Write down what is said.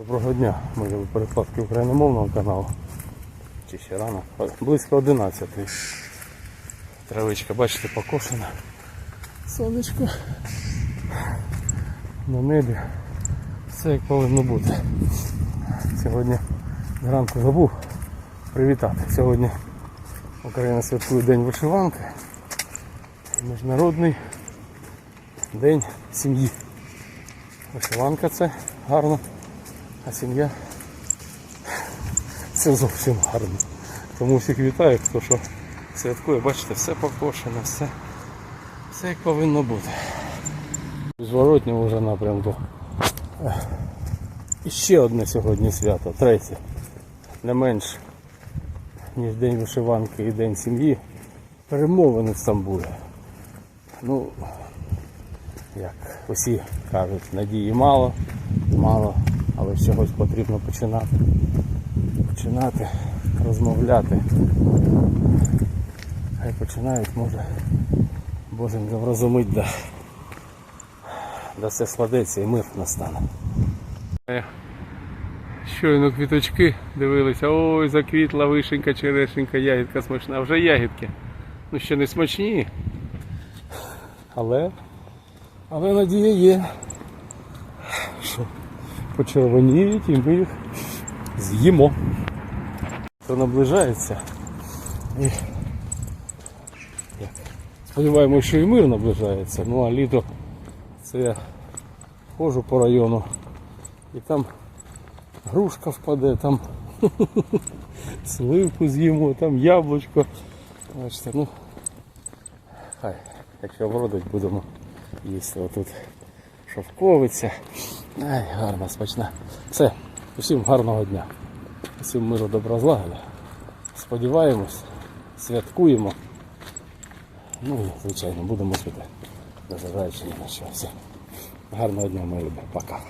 Доброго дня, мої перекладки україномовного каналу. Чи ще рано? Близько 11. Травичка, бачите, покошена. Сонечко на небі. Все як повинно бути. Сьогодні зранку забув привітати. Сьогодні Україна святкує День вишиванки. Міжнародний день сім'ї. Вишиванка це гарно, а сім'я це зовсім гарно. Тому всіх вітаю, хто що святкує, бачите, все покошено, все, все як повинно бути. У зворотньому вже напрямку. І ще одне сьогодні свято, третє. Не менш, ніж День вишиванки і День сім'ї. Перемовини в Стамбулі. Ну, як усі кажуть, надії мало, мало, але з чогось потрібно починати. Починати розмовляти. Хай починають, може, Божим врозумить, да, да все складеться і мир настане. Щойно квіточки дивилися, ой, заквітла вишенька, черешенька, ягідка смачна. А вже ягідки. Ну ще не смачні. Але але надія є, що почервоніють і ми їх з'їмо. То наближається. І сподіваємося, що і мир наближається. Ну а літо це я ходжу по району і там грушка впаде, там сливку з'їмо, там яблучко. Бачите, ну хай, якщо вродить, будемо їсти отут шовковиця. Ай, гарна, смачна. Все, усім гарного дня. Усім миру добра злагоди. Сподіваємось, святкуємо. Ну і, звичайно, будемо святи. Незважаючи ні на що. Все. Гарного дня, мої люби, Пока.